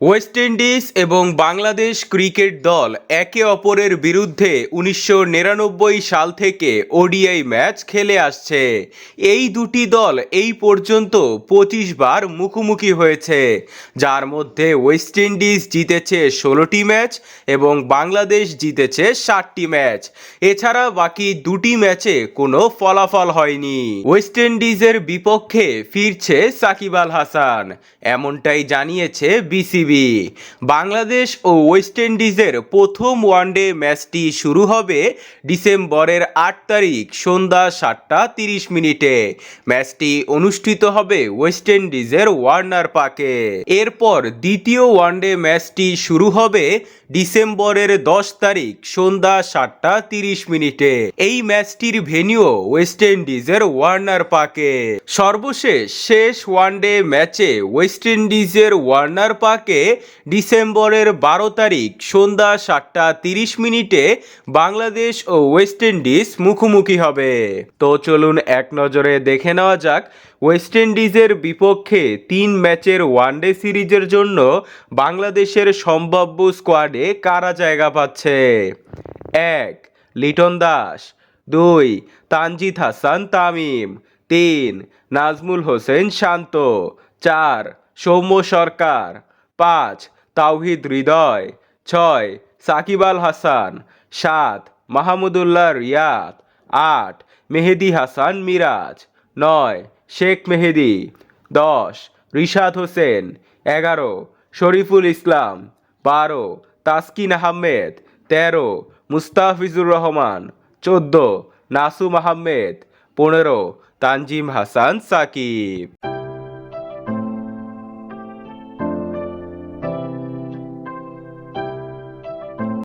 West Indies এবং Bangladesh cricket দল একে অপরের বিরুদ্ধে উনিশশো নিরানব্বই সাল থেকে ওডিআই ম্যাচ খেলে আসছে। এই দুটি দল এই পর্যন্ত পঁচিশ বার মুখোমুখি হয়েছে। যার মধ্যে ওয়েস্ট ইন্ডিজ জিতেছে ষোলোটি ম্যাচ এবং বাংলাদেশ জিতেছে ষাটটি ম্যাচ। এছাড়া বাকি দুটি ম্যাচে কোনো ফলাফল হয়নি। ওয়েস্ট ইন্ডিজের বিপক্ষে ফিরছে সাকিব আল হাসান, এমনটাই জানিয়েছে বিসিবি। বাংলাদেশ ও ওয়েস্ট ইন্ডিজের প্রথম ওয়ানডে ম্যাচটি শুরু হবে ডিসেম্বরের আট তারিখ সন্ধ্যা সাতটা তিরিশ মিনিটে। ম্যাচটি অনুষ্ঠিত হবে ওয়েস্ট ইন্ডিজের ওয়ার্নার পার্কে। এরপর দ্বিতীয় ওয়ানডে ম্যাচটি শুরু হবে ডিসেম্বরের দশ তারিখ সন্ধ্যা সাতটা তিরিশ মিনিটে। এই ম্যাচটির ভেনিউ ওয়েস্ট ইন্ডিজের ওয়ার্নার পার্কে। সর্বশেষ শেষ ওয়ানডে ম্যাচে ওয়েস্ট ইন্ডিজের ওয়ার্নার পার্কে ডিসেম্বরের বারো তারিখ সন্ধ্যা সাতটা তিরিশ মিনিটে বাংলাদেশ ও ওয়েস্ট ইন্ডিজ মুখোমুখি হবে। তো চলুন এক নজরে দেখে নেওয়া যাক, ওয়েস্ট ইন্ডিজের বিপক্ষে তিন ম্যাচের ওয়ানডে সিরিজের জন্য বাংলাদেশের সম্ভাব্য স্কোয়াডে কারা জায়গা পাচ্ছে? এক, লিটন দাস। দুই, তানজিদ হাসান তামিম। তিন, নাজমুল হোসেন শান্ত। চার, সৌম্য সরকার। পাঁচ, তাওহিদ হৃদয়, ছয়, সাকিব আল হাসান, সাত, মাহমুদুল্লাহ রিয়াদ, আট, মেহেদি হাসান মিরাজ, নয়, শেখ মেহেদি, দশ, রিশাদ হোসেন, এগারো, শরীফুল ইসলাম, বারো, তাসকিন আহমেদ, তেরো, মুস্তাফিজুর রহমান, চোদ্দ, নাসুম আহমেদ, পনেরো, তানজিম হাসান সাকিব।